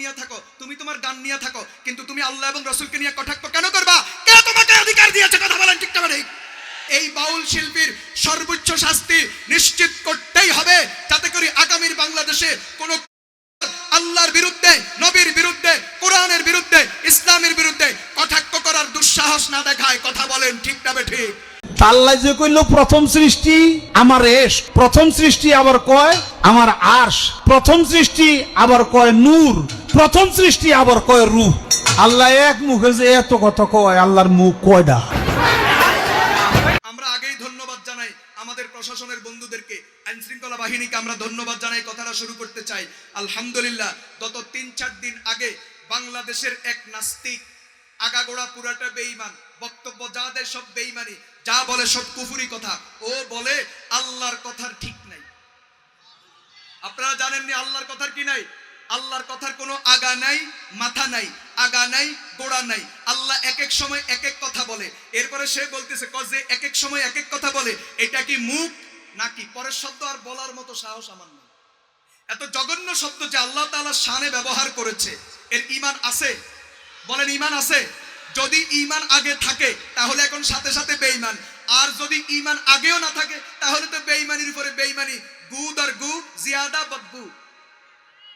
নিয়ে থাকো, তুমি তোমার গান নিয়ে থাকো, কিন্তু তুমি আল্লাহ এবং রসুলকে নিয়ে কটাক্ষ কেন করবা? কে তোমাকে অধিকার দিয়েছে? কথা বলেন ঠিক ঠিক? এই বাউল শিল্পীর সর্বোচ্চ শাস্তি নিশ্চিত করতেই হবে, যাতে করে আগামীর বাংলাদেশে কোনো আল্লাহর বিরুদ্ধে, নবীর বিরুদ্ধে, কোরআনের বিরুদ্ধে, ইসলামের বিরুদ্ধে কটাক্ষ করার দুঃসাহস না দেখায়। কথা বলেন ঠিক না ঠিক? যে কইল, প্রথম সৃষ্টি আমার এস, প্রথম সৃষ্টি আবার কয় আমার আশ প্রথম সৃষ্টি আবার কয় নূর, প্রথম সৃষ্টি আবার কয় রূহ আল্লাহ এক মুখে যে এত কথা কয়, আল্লাহর মুখ কয়টা আমরা আগেই ধন্যবাদ জানাই আমাদের প্রশাসনের বন্ধুদেরকে। আইন শৃঙ্খলা বাহিনীকে আমরা ধন্যবাদ জানাই, কথাটা শুরু করতে চাই। আলহামদুলিল্লাহ, গত তিন চার দিন আগে বাংলাদেশের এক নাস্তিক আগাগোড়া পুরাটা বেঈমান, বক্তব্য যা দেয় সব বেঈমানি, যা বলে সব কুফুরি কথা, ও বলে আল্লাহর কথার ঠিক নাই। আপনারা জানেননি আল্লাহর কথার কি নাই? আল্লাহর কথার কোনো আগা নাই, মাথা নাই, আগা নাই, গোড়া নাই। আল্লাহ এক এক সময় এক এক কথা বলে। এরপরে সে বলতেছে কজে এক এক সময় এক এক কথা বলে, এটা কি মুখ নাকি? পরের শব্দ আর বলার মতো সাহস আমার নেই। এত জঘন্য শব্দ যে আল্লাহ তাআলা শানে ব্যবহার করেছে। এর ঈমান আছে? বলেন ইমান আছে? যদি ইমান আগে থাকে, তাহলে এখন সাথে সাথে বেঈমান। আর যদি ইমান আগেও না থাকে, তাহলে তো বেঈমানির উপরে বেঈমানি। গু দর গু, জিয়াদা বদবু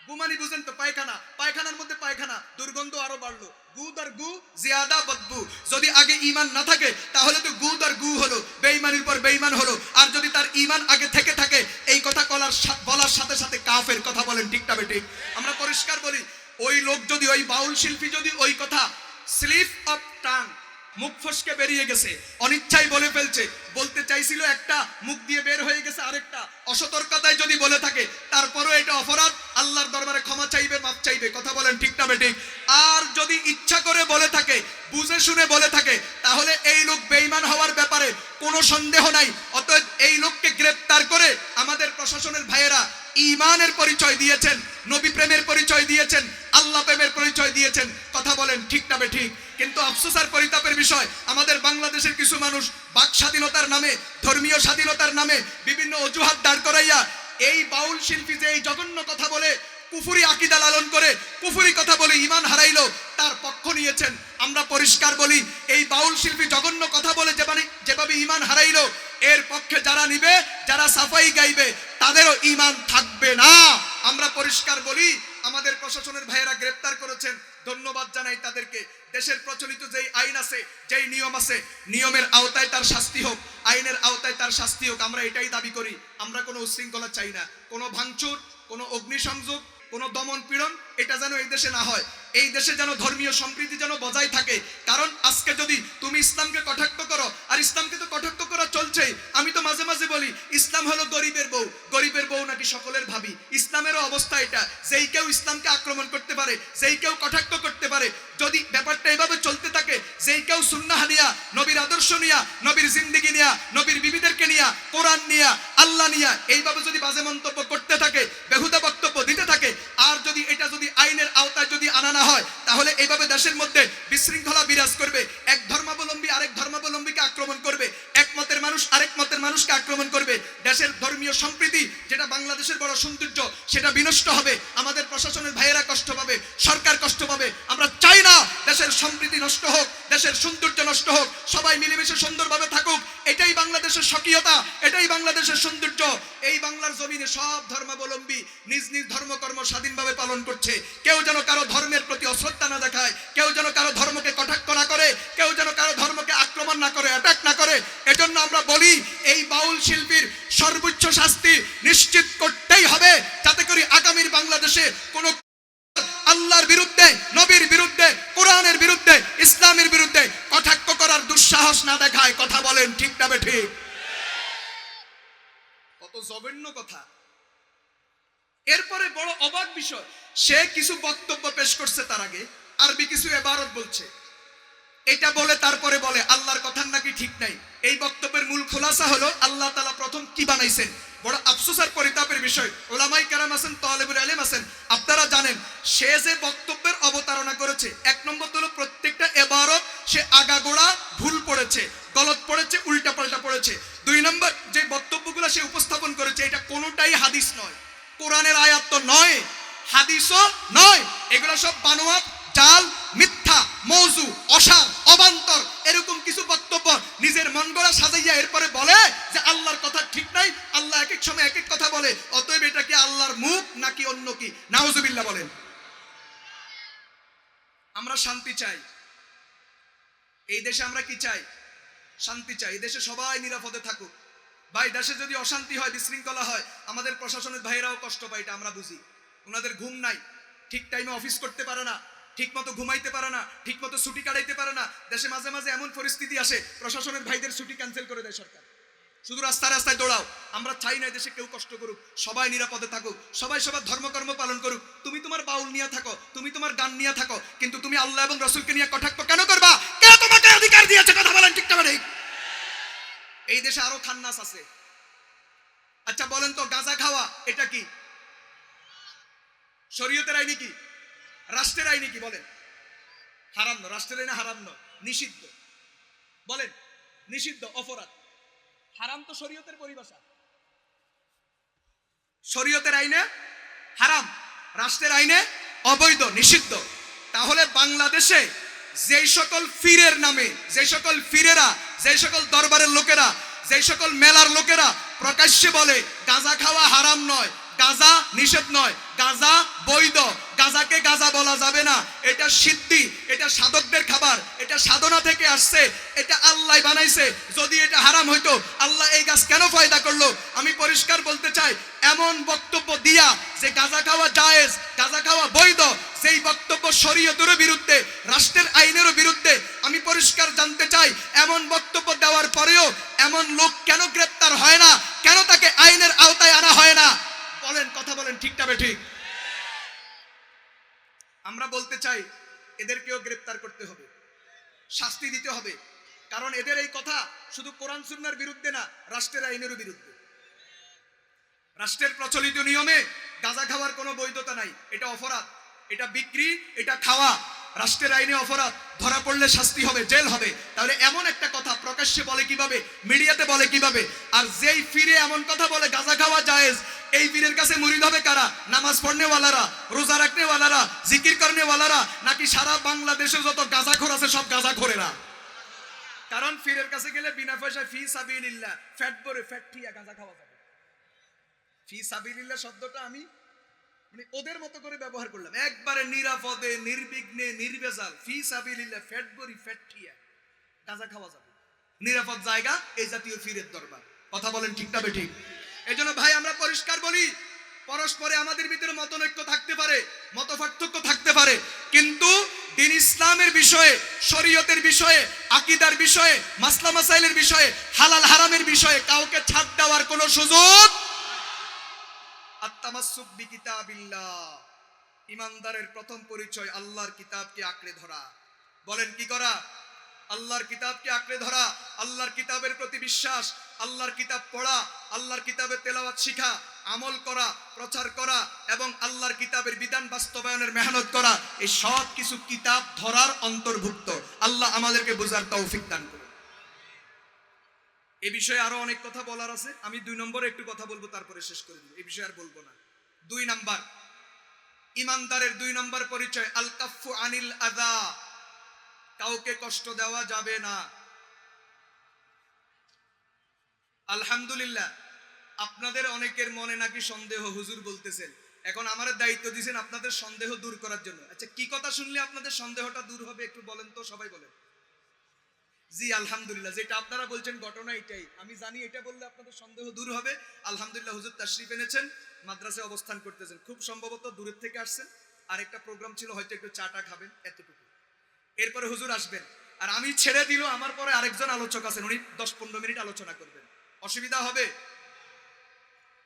গুমানি বুঝেন তো, পায়খানা। পায়খানার মধ্যে পায়খানা, দুর্গন্ধ আরও বাড়লো। গুদ আর গু, জিয়াদা বদবু যদি আগে ইমান না থাকে, তাহলে তো গুদ আর গু হলো, বেঈমানির পর বেঈমান হলো। আর যদি তার ইমান আগে থেকে থাকে, এই কথা কলার সা- বলার সাথে সাথে কাফের কথা বলেন, ঠিক না বেঠিক আমরা পরিষ্কার বলি ওই লোক যদি, ওই বাউল শিল্পী যদি ওই কথা, স্লিপ অফ টাং, মুখ ফসকে বেরিয়ে গেছে অনিচ্ছাই বলে ফেলছে, বলতে চাইছিল একটা, মুখ দিয়ে বের হয়ে গেছে আরেকটা, অসতর্কতায় যদি বলে থাকে, তারপরও এটা অপরাধ, আল্লাহর দরবারে ক্ষমা চাইবে মাপ চাইবে, কথা বলেন ঠিক না বেঠিক? আর যদি ইচ্ছা করে বলে থাকে, বুঝে শুনে বলে থাকে, তাহলে এই লোক বেঈমান হওয়ার ব্যাপারে কোনো সন্দেহ নাই অতএব এই লোককে গ্রেপ্তার করে আমাদের প্রশাসনের ভাইয়েরা ইমানের পরিচয় দিয়েছেন, নবী প্রেমের পরিচয় দিয়েছেন, আল্লাহ প্রেমের পরিচয় দিয়েছেন। কথা বলেন, ঠিক না ঠিক? কিন্তু আফসোস আর পরিতাপের বিষয়, আমাদের বাংলাদেশের কিছু মানুষ বাক স্বাধীনতার নামে, ধর্মীয় স্বাধীনতার নামে বিভিন্ন অজুহাত দাঁড় করাইয়া এই বাউল শিল্পী যে এই জঘন্য কথা বলে, কুফুরি আকিদা লালন করে, কুফুরি কথা বলে ইমান হারাইলো, তার পক্ষ নিয়েছেন। আমরা পরিষ্কার বলি, এই বাউল শিল্পী জঘন্য কথা বলে যেভাবে যেভাবে ইমান হারাইলো, এর পক্ষে যারা নিবে, যারা সাফাই গাইবে তাদেরও ইমান থাকবে না। আমরা পরিষ্কার বলি, আমাদের প্রশাসনের ভাইয়েরা গ্রেপ্তার করেছেন। ধন্যবাদ জানাই তাদেরকে। দেশের প্রচলিত যেই আইন আছে, যেই নিয়ম আছে, নিয়মের আওতায় তার শাস্তি হোক, আইনের আওতায় তার শাস্তি হোক, আমরা এটাই দাবি করি। আমরা কোনো উশৃঙ্খলা চাই না। কোনো ভাঙচুর, কোনো অগ্নিসংযোগ, কোনো দমন পীড়ন এটা যেন এই দেশে না হয়, এই দেশে যেন ধর্মীয় সম্প্রীতি যেন বজায় থাকে। কারণ আজকে যদি তুমি ইসলামকে কটাক্ষ করো, আর ইসলামকে তো কটাক্ষ করা চলছেই, আমি তো মাঝে মাঝে বলি, ইসলাম হলো গরিবের বউ গরিবের বউ নাকি সকলের ভাবি। ইসলামেরও অবস্থা এটা, যেই কেউ ইসলামকে আক্রমণ করতে পারে, যেই কেউ কটাক্ষ করতে পারে, যদি ব্যাপারটা এভাবে চলতে থাকে, যেই কেউ সুন্নাহ নিয়া, নবীর আদর্শ নিয়া, নবীর জিন্দিগি নিয়া, নবীর বিবিদেরকে নিয়া, কোরআন নিয়া, আল্লাহ নিয়া, এইভাবে যদি বাজে মন্তব্য করতে থাকে, বেহুদা বক্তব্য দিতে থাকে, আর যদি এটা যদি আইনের আওতায় যদি আনা না হয়, তাহলে এইভাবে দেশের মধ্যে বিশৃঙ্খলা বিরাজ করবে। এক ধর্মাবলম্বী আরেক ধর্মাবলম্বীকে আক্রমণ করবে। এক মতের মানুষ আরেক মতের মানুষকে আক্রমণ করবে। দেশের ধর্মীয় সম্প্রীতি, যেটা বাংলাদেশের বড় সৌন্দর্য, সেটা বিনষ্ট হবে। আমাদের প্রশাসনের ভাইয়েরা কষ্ট পাবে, সরকার কষ্ট পাবে। আমরা চাই না দেশের সম্প্রীতি নষ্ট হোক, দেশের সৌন্দর্য নষ্ট হোক। সবাই মিলেমিশে সুন্দরভাবে থাকুক। এটাই বাংলাদেশের স্বকীয়তা, এটাই বাংলাদেশের সৌন্দর্য। এই বাংলার জমিনে সব ধর্মাবলম্বী নিজ নিজ ধর্মকর্ম স্বাধীনভাবে পালন করছে। কেউ যেন কারও ধর্মের প্রতি অশ্রদ্ধা না দেখায়, কেউ যেন কারও ধর্মকে কটাক্ষ না করে, কেউ যেন কারও ধর্মকে আক্রমণ না করে অ্যাটাক না করে। এজন্য আমরা বলি, এই বাউল শিল্পীর সর্বোচ্চ শাস্তি নিশ্চিত করতেই হবে, যাতে করে আগামীর বাংলাদেশে কোনো না ঠিক। কত জঘন্য কথা। এরপরে বড় অবাক বিষয়, সে কিছু বক্তব্য পেশ করছে তার আগে, আরবি কিছু এবারত বলছে। এটা বলে তারপরে বলে, আল্লাহর কথার নাকি ঠিক নাই। এই বক্তব্যের মূল খোলাসা হলো, আল্লাহ তালা প্রথম কি বানাইছেন? বড় আফসোস আর পরিতাপের বিষয়, ওলামাই কারাম আছেন, তলেবুল আলেম আছেন, আপনারা জানেন, সে যে বক্তব্যের আমরা শান্তি চাই। এই দেশে আমরা কি চাই? শান্তি চাই। এই দেশে সবাই নিরাপদে থাকুক। ভাই, দেশে যদি অশান্তি হয়, বিশৃঙ্খলা হয়, আমাদের প্রশাসনের ভাইরাও কষ্ট পায়, এটা আমরা বুঝি। ওনাদের ঘুম নাই। ঠিক টাইমে অফিস করতে পারে না ঠিক মতো ঘুমাইতে পারে না ঠিক মতো ছুটি কাটাইতে পারে না। দেশে মাঝে মাঝে এমন পরিস্থিতি আসে, প্রশাসনের ভাইদের ছুটি ক্যান্সেল করে দেয় সরকার। শুধু রাস্তায় রাস্তায় দৌড়াও। আমরা চাই না দেশে কেউ কষ্ট করুক, সবাই নিরাপদে থাকুক, সবাই সবার ধর্মকর্ম পালন করুক। তুমি তোমার বাউল নিয়ে থাকো, তুমি তোমার গান নিয়ে থাকো, কিন্তু তুমি আল্লাহ এবং রসুলকে নিয়ে কটাক্ষ কেন করবা? কে তোমাকে অধিকার দিয়েছে? কথা বলেন ঠিক ঠিক? এই দেশে আরও খান্নাস আছে। আচ্ছা বলেন তো, গাঁজা খাওয়া, এটা কি? শরীয়তের আইনি কি? রাষ্ট্রের আইনি কি? বলেন। হারাম নয় রাষ্ট্রের আইনে হারাম নয় নিষিদ্ধ। বলেন, নিষিদ্ধ, অপরাধ। হারাম তো শরীয়তের পরিভাষা। শরীয়তের আইনে হারাম, রাষ্ট্রের আইনে অবৈধ, নিষিদ্ধ। তাহলে বাংলাদেশে যেই সকল ফিরের নামে যে সকল ফিরেরা যে সকল দরবারের লোকেরা যে সকল মেলার লোকেরা প্রকাশ্যে বলে, গাঁজা খাওয়া হারাম নয়, গাঁজা নিষেধ নয় গাঁজা বৈধ। গাঁজাকে গাঁজা বলা যাবে না। এটা সিদ্ধি, এটা সাধকদের খাবার, এটা সাধনা থেকে আসছে, এটা আল্লাহ বানাইছে। যদি এটা হারাম হইতো, আল্লাহ এই গাছ কেন ফায়দা করল? আমি পরিষ্কার বলতে চাই, এমন বক্তব্য দিয়া যে গাঁজা খাওয়া জায়েজ, গাঁজা খাওয়া বৈধ সেই বক্তব্য শরীয়তেরও বিরুদ্ধে, রাষ্ট্রের আইনেরও বিরুদ্ধে আমি পরিষ্কার জানতে চাই, এমন বক্তব্য দেওয়ার পরেও এমন লোক কেন গ্রেপ্তার হয় না? কেন তাকে আইনের আওতায় আনা হয় না? বলেন, কথা বলেন ঠিকটা বে ঠিক আমরা বলতে চাই, এদেরকেও গ্রেপ্তার করতে হবে, শাস্তি দিতে হবে, কারণ এদের এই কথা শুধু কোরআন সুন্নার বিরুদ্ধে না, রাষ্ট্রের আইনেরও বিরুদ্ধে। রাষ্ট্রের প্রচলিত নিয়মে গাঁজা খাওয়ার কোনো বৈধতা নাই, এটা অপরাধ, এটা বিক্রি, এটা খাওয়া, রাষ্ট্রের আইনে অপরাধ, ধরা পড়লে শাস্তি হবে, জেল হবে, তাহলে এমন একটা কথা প্রকাশ্যে বলে কীভাবে, মিডিয়াতে বলে কীভাবে, আর যেই ফিরে এমন কথা বলে, গাঁজা খাওয়া জায়েজ এই পীরের কাছে মুরিদ হবে কারা? নামাজ পড়নেওয়ালারা, রোজা রাখনেওয়ালারা, জিকির করনেওয়ালারা, নাকি সারা বাংলাদেশে যত গাঁজাখোর আছে সব গাঁজাখোরেরা? কারণ ফিরের কাছে গেলে বিনা পয়সায় ফি সাবিলিল্লাহ, ফ্যাট ভরে ফ্যাট ঠিয়া গাঁজা খাওয়া যাবে। ফি সাবিলিল্লাহ শব্দটা আমি মানে ওদের মতো করে ব্যবহার করলাম। একবারে নিরাপদে, নির্বিঘ্নে নির্বেজাল ফি সাবিলিল্লাহ, ফ্যাট ভরি ফ্যাট ঠিয়া গাঁজা খাওয়া যাবে। নিরাপদ জায়গা এই জাতীয় ফিরের দরবার। কথা বলেন ঠিকটা বে ঠিক এই জন্য ভাই, আমরা পরিষ্কার বলি, পরস্পরে আমাদের ভিতরে মতনৈক্য থাকতে পারে মত পার্থক্য থাকতে পারে, কিন্তু দিন ইসলামের বিষয়ে, শরীয়তের বিষয়ে, আকিদার বিষয়ে, মাসলা মাসাইলের বিষয়ে, হালাল হারামের বিষয়ে কাউকে ছাড় দেওয়ার কোনো সুযোগ ইমানদারের প্রথম পরিচয় আল্লাহর কিতাবকে আঁকড়ে ধরা। বলেন কি করা? আল্লাহর কিতাবকে আঁকড়ে ধরা, আল্লাহর কিতাবের প্রতি বিশ্বাস আল্লাহর কিতাব পড়া, আল্লাহর কিতাবের তেলাওয়াত শিখা, আমল করা, প্রচার করা এবং আল্লাহর কিতাবের বিধান বাস্তবায়নের মেহনত করা, এই সব কিছু কিতাব ধরার অন্তর্ভুক্ত। আল্লাহ আমাদেরকে বোঝার তৌফিক দান করুন। এ বিষয়ে আরও অনেক কথা বলার আছে। আমি দুই নম্বরে একটু কথা বলব, তারপরে শেষ করে দিব। এই বিষয়ে আর বলব না। দুই নাম্বার। ইমানদারের দুই নম্বর পরিচয় আল কাফু আনিল আদা কাউকে কষ্ট দেওয়া যাবে না। আলহামদুলিল্লাহ, আপনাদের অনেকের মনে নাকি সন্দেহ, হুজুর বলতেছেন। এখন আমার দায়িত্ব দিয়েছেন আপনাদের সন্দেহ দূর করার জন্য। আচ্ছা কি কথা শুনলে আপনাদের সন্দেহটা দূর হবে একটু বলেন তো, সবাই বলেন। জি, আলহামদুলিল্লাহ, যেটা আপনারা বলছেন ঘটনা এটাই। আমি জানি এটা বললে আপনাদের সন্দেহ দূর হবে। আলহামদুলিল্লাহ, হুজুর তাশরিফ এনেছেন মাদ্রাসায় অবস্থান করতেছেন। খুব সম্ভবত দূরের থেকে আসছেন। আর একটা প্রোগ্রাম ছিল, হয়তো একটু চাটা খাবেন, এতটুকু। এরপরে হুজুর আসবেন। আর আমি ছেড়ে দিল, আমার পরে আরেকজন আলোচক আছেন, উনি দশ পনেরো মিনিট আলোচনা করবেন। অসুবিধা হবে।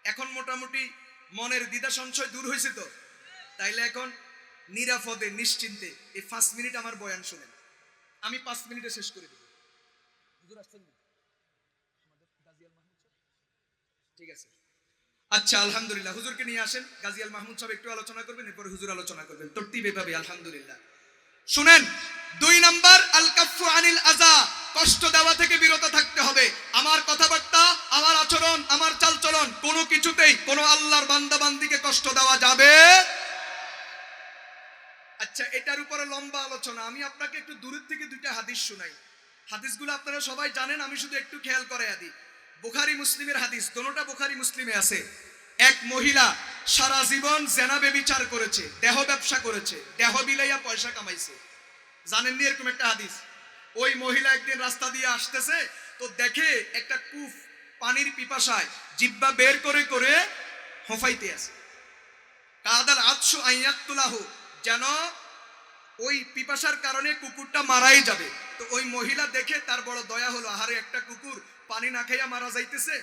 এখন মোটামুটি মনের দ্বিধা সংশয় দূর হয়েছে তো। তাইলে এখন নিরাপদে, নিশ্চিন্তে এই পাঁচ মিনিট আমার বয়ান শুনেন। আমি পাঁচ মিনিটে শেষ করে দেব? ঠিক আছে। আচ্ছা আলহামদুলিল্লাহ। হুজুরকে নিয়ে আসেন। মাহমুদ সাহেব একটু আলোচনা করবেন, এরপরে হুজুর আলোচনা করবেন। তরতিব এভাবে, আলহামদুলিল্লাহ। শুনেন, দুই নাম্বার আল কাফু আনিল আজা কষ্ট দেওয়া থেকে বিরত থাকতে হবে। আমার কথাবার্তা, আমার আচরণ, আমার চালচলন, কোনো কিছুতেই কোনো আল্লাহর বান্দা বান্দিকে কষ্ট দেওয়া যাবে আচ্ছা এটার উপরে লম্বা আলোচনা। আমি আপনাকে একটু দূরের থেকে দুইটা হাদিস শোনাই। হাদিসগুলো আপনারা সবাই জানেন, আমি শুধু একটু খেয়াল করে আদি। বুখারি, মুসলিমের হাদিস। দোনোটা বুখারি, মুসলিমে আছে। এক মহিলা সারা জীবন জেনাবে বিচার করেছে, দেহ ব্যবসা করেছে, দেহ বিলাইয়া পয়সা কামাইছে। জানেননি এরকম একটা হাদিস? ওই মহিলা একদিন রাস্তা দিয়ে আসতেছে, তো দেখে একটা কুফ পানির পিপাসায় জিব্বা বের করে করে হোফাইতে আছে। কাদাল আতসু আইয়াতুলাহ যেন ওই পিপাসার কারণে কুকুরটা মারাই যাবে। তো ওই মহিলা দেখে তার বড় দয়া হলো, আহারে একটা কুকুর পানি না খাইয়া মারা যাইতেছে।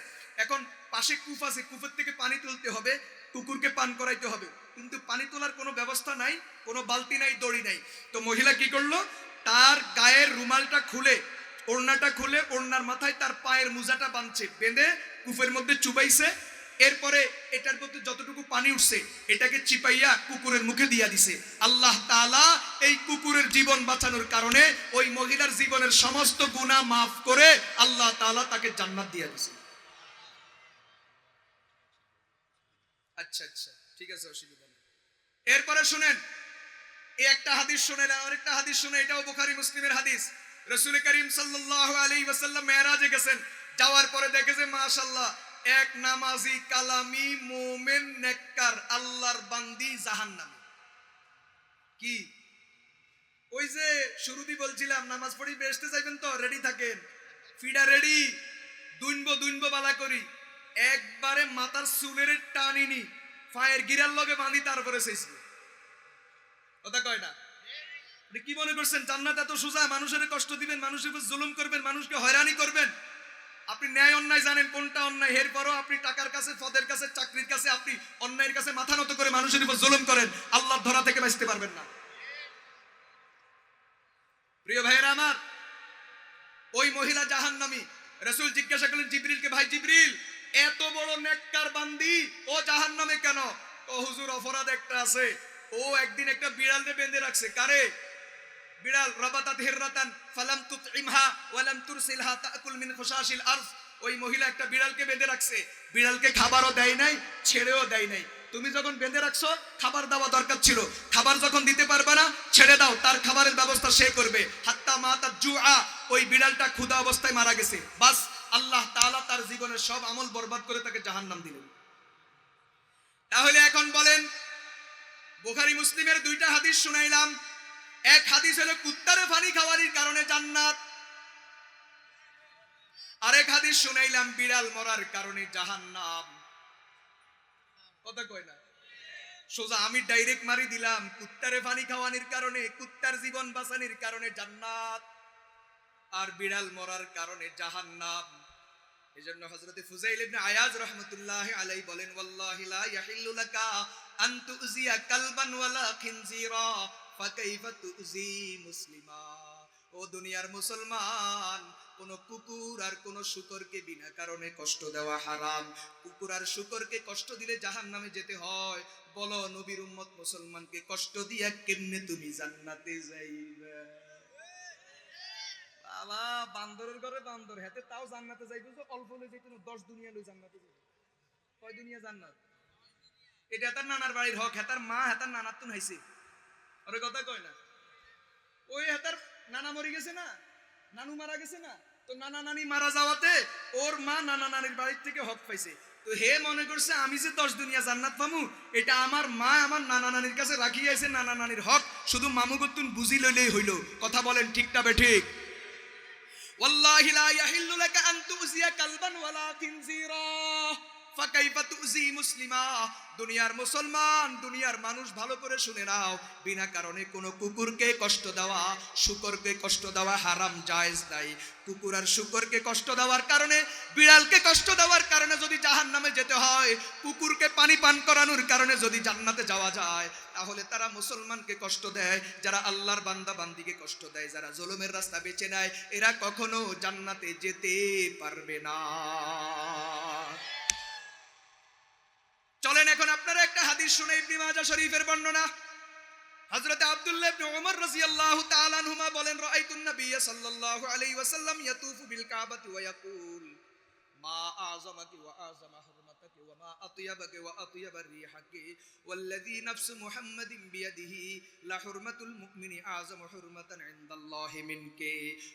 এখন পাশে কূপ আছে কূপের থেকে পানি তুলতে হবে, কুকুরকে পান করাইতে হবে। কিন্তু পানি তোলার কোনো ব্যবস্থা নাই, কোনো বালতি নাই, দড়ি নাই। তো মহিলা কি করল? তার গায়ের রুমালটা খুলে, ওড়নাটা খুলে, ওড়নার মাথায় তার পায়ের মোজাটা বাঁধছে, বেঁধে কূপের মধ্যে চুবাইছে, এরপরে এটার মধ্যে যতটুকু পানি উঠছে, এটাকে চিপাইয়া কুকুরের মুখে দিয়া দিছে। আল্লাহ তাআলা এই কুকুরের জীবন বাঁচানোর কারণে ওই মহিলার জীবনের সমস্ত গুনাহ মাফ করে আল্লাহ তাআলা তাকে জান্নাত দিয়া দিছে। আচ্ছা আচ্ছা ঠিক আছে, অসুবিধা নেই। এরপরে শুনেন একটা হাদিস শুনেন, আর একটা হাদিস শুনে এটাও মুসলিমের হাদিস। রসুল করিম মেরাজে গেছেন, যাওয়ার পরে মাশাআল্লাহ, এক নামাজি কালামি মোমেন নেককার, আল্লাহর বান্দি জাহান্নামী। কি? ওই যে শুরুতেই বলছিলাম, নামাজ পড়ি বেসতে যাইবেন তো রেডি থাকেন। ফিডা রেডি দুইনবো দুইনবো বালা করি। একবারে মাথার চুলের টানিনি ফায়ের গিরার লগে বাঁধি তারপরে শেষবে কথা কয় না? কি মনে করছেন, জান্নাত এত সোজা? মানুষের কষ্ট দিবেন, মানুষের উপর জুলুম করবেন, মানুষকে হয়রানি করবেন? আপনি ন্যায় অন্যায় জানেন কোনটা অন্যায়। এরপরও আপনি টাকার কাছে পদের কাছে, চাকরির কাছে, আপনি অন্যায়ের কাছে মাথা নত করে মানুষের উপর জুলুম করেন, আল্লাহর ধরা থেকে বাঁচতে পারবেন না। প্রিয় ভাইয়েরা আমার, ওই মহিলা জাহান্নামী, রসুল জিজ্ঞাসা করলেন জিবরিলকে ভাই, জিবরিল, এত বড় নেককার বান্দি, ও জাহান্নামে কেন? ও হুজুর, অপরাধ একটা আছে। ও একদিন একটা বিড়ালকে বেঁধে রাখছে। কারে? বিড়াল রাবাতাত হিররাতান ফালাম তুতইমহা ওয়ালাম তুরসিলহা তাকুল মিন খুশাশিল আরজ ওই মহিলা একটা বিড়ালকে বেঁধে রাখছে। বিড়ালকে খাবারও দেয় নাই, ছেড়েও দেয় নাই। তুমি যখন বেঁধে রাখছো, খাবার দেওয়া দরকার ছিল। খাবার যখন দিতে পারবে না, ছেড়ে দাও, তার খাবারের ব্যবস্থা সে করবে। হাত্তা মাতা জুআ, ওই বিড়ালটা ক্ষুধা অবস্থায় মারা গেছে। বাস, আল্লাহ তাআলা তার জীবনের সব আমল বরবাদ করে তাকে জাহান্নাম দিলেন। তাহলে এখন বলেন বুখারী মুসলিমের দুইটা হাদিস শুনাইলাম। এক হাদিস হলো, কুত্তারে পানি খাওয়ারির কারণে জান্নাত। আরেক হাদিস শুনাইলাম, বিড়াল মরার কারণে জাহান্নাম। কথা কয় না? সোজা আমি ডাইরেক্ট মারি দিলাম, কুত্তারে পানি খাওয়ানির কারণে, কুত্তার জীবন বাঁচানির কারণে জান্নাত। আর বিড়াল মরার কারণে জাহান্নাম। এজন্য হযরতে ফুজাইল ইবনে আয়াজ রাহমাতুল্লাহি আলাইহি বলেন, ওয়াল্লাহি লা ইয়াহিল্লু লাকা আন কালবান ওয়ালা খিনজিরা, ফাকাইফা মুসলিমা? ও দুনিয়ার মুসলমান, কোন কুকুর আর কোন শুকরকে বিনা কারণে কষ্ট দেওয়া হারাম। কুকুর আর শুকরকে কষ্ট দিলে জাহান্নামে যেতে হয়। বলো, নবীর উম্মত মুসলমানকে কষ্ট দিয়া কেমনে তুমি জান্নাতে যাইবে? বাবা বান্দরের ঘরে বান্দর। হেতে তাও জান্নাতে যাইতো যে অল্প লই যাইতো না দশ দুনিয়া লই জান্নাতে যাইতো কয় দুনিয়া জান্নাত? এটা তার নানার বাড়ির হক, হেতার মা, হেতার নানার তুন হাইছে ওরে কথা কয় না। ওই হেতার নানা মরে গেছে না? নানু মারা গেছে না? তো নানা নানি মারা যাওয়াতে ওর মা নানা নানির বাড়ির থেকে হক পাইছে। তো হে মনে করছে, আমি যে দশ দুনিয়া জান্নাত পামু, এটা আমার মা আমার নানা নানির কাছে রাখিয়ে আছে নানা নানির হক। শুধু মামু গতুন বুঝি লইলেই হইল। কথা বলেন ঠিকটা বে ঠিক? والله لا يحل لك أن تؤذي كلبا ولا خنزيرا. দুনিয়ার মুসলমান, দুনিয়ার মানুষ ভালো করে শুনে নাও। বিনা কারণে কোনো কুকুরকে কষ্ট দেওয়া, শুকরকে কষ্ট দেওয়া হারাম, জায়েজ নাই। কুকুর আর শুকরকে কষ্ট দেওয়ার কারণে, বিড়ালকে কষ্ট দেওয়ার কারণে যদি জাহান নামে যেতে হয়, কুকুরকে পানি পান করানোর কারণে যদি জান্নাতে যাওয়া যায়, তাহলে তারা মুসলমানকে কষ্ট দেয়, যারা আল্লাহর বান্দা বান্দিকে কষ্ট দেয়, যারা জুলুমের রাস্তা বেছে নেয়, এরা কখনো জান্নাতে যেতে পারবে না। চলেন এখন আপনারা একটা হাদিস শুনে ইবনে মাজাহ শরীফের বর্ণনা। হযরত আব্দুল্লাহ ইবনে ওমর রাদিয়াল্লাহু তাআলা আনহুমা বলেন, রাআইতুন নাবিয়্য সাল্লাল্লাহু আলাইহি ওয়াসাল্লাম ইয়াতুফু বিল কাবাতি ওয়া ইয়াকুল, মা আযামাতি ওয়া আযামা وما أطيبك وأطيب الريحك والذي نفس محمد بيده لحرمة المؤمن أعظم حرمة عند الله منك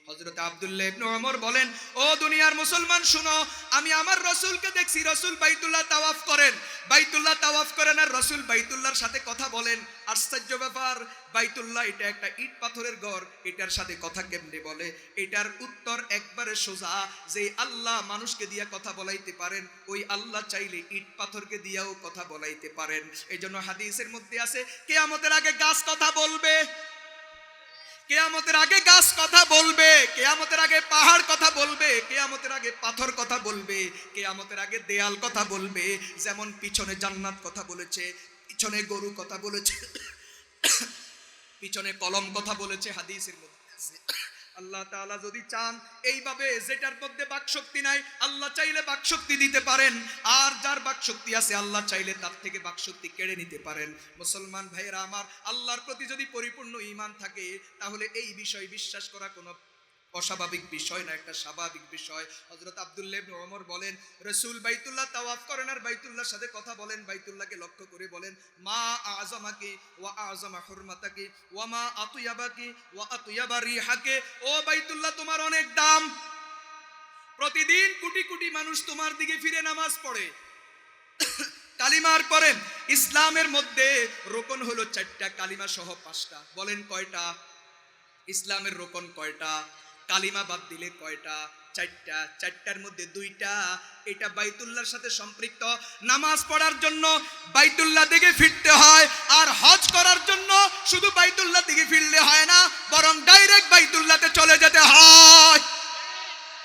হযরত আব্দুল্লাহ ইবনে ওমর বলেন ও দুনিয়ার মুসলমান শুনো আমি আমার রাসূলকে দেখছি রাসূল বাইতুল্লাহ তাওয়াফ করেন বাইতুল্লাহ তাওয়াফ করেন আর রাসূল বাইতুল্লাহর সাথে কথা বলেন আশ্চর্য ব্যাপার বাইতুল্লাহ এটা একটা ইট পাথরের ঘর এটার সাথে কথা কেমনে বলে এটার উত্তর একবারে সোজা যে আল্লাহ মানুষকে দিয়া কথা বলাইতে পারেন ওই আল্লাহ চাইলে ইট পাথরকে দিয়াও কথা বলাইতে পারেন এই জন্য হাদিসের মধ্যে আছে, কেয়ামতের আগে গাছ কথা বলবে কেয়ামতের আগে গাছ কথা বলবে, কেয়ামতের আগে পাহাড় কথা বলবে, কেয়ামতের আগে পাথর কথা বলবে, কেয়ামতের আগে দেয়াল কথা বলবে, যেমন পিছনে জান্নাত কথা বলেছে, পিছনে গরু কথা বলেছে, পিছনে কলম কথা বলেছে, হাদিসের মধ্যে আছে। আল্লাহ তালা যদি চান, এইভাবে যেটার মধ্যে বাকশক্তি নাই, আল্লাহ চাইলে বাকশক্তি দিতে পারেন। আর যার বাকশক্তি আছে, আল্লাহ চাইলে তার থেকে বাকশক্তি কেড়ে নিতে পারেন। মুসলমান ভাইয়েরা আমার, আল্লাহর প্রতি যদি পরিপূর্ণ ইমান থাকে, তাহলে এই বিষয় বিশ্বাস করা কোনো অস্বাভাবিক বিষয় না, একটা স্বাভাবিক বিষয়। হযরত আব্দুল্লাহ ওমর বলেন, রসুল বাইতুল্লাহ তাওয়াফ করেন আর বাইতুল্লাহর সাথে কথা বলেন, বাইতুল্লাহকে লক্ষ্য করে বলেন, মা আযমাকি ওয়া আযমা হুরমাতাকি ওয়া মা আতয়াবাকি ওয়া আতয়াবা রিহাকে। ও বাইতুল্লাহ, তোমার অনেক দাম। প্রতিদিন কোটি কোটি মানুষ তোমার দিকে ফিরে নামাজ পড়ে। কালিমার পরে ইসলামের মধ্যে রোকন হলো চারটা, কালিমা সহ পাঁচটা। বলেন কয়টা? ইসলামের রোকন কয়টা? কালিমা বাদ দিলে কয়টা? চারটা। চারটার মধ্যে দুইটা। এটা বাইতুল্লার সাথে সম্পৃক্ত। নামাজ পড়ার জন্য বাইতুল্লাহ দিকে ফিরতে হয় আর হজ করার জন্য শুধু বাইতুল্লাহ দিকে ফিরলে হয় না, বরং ডাইরেক্ট বাইতুল্লাতে চলে যেতে হয়।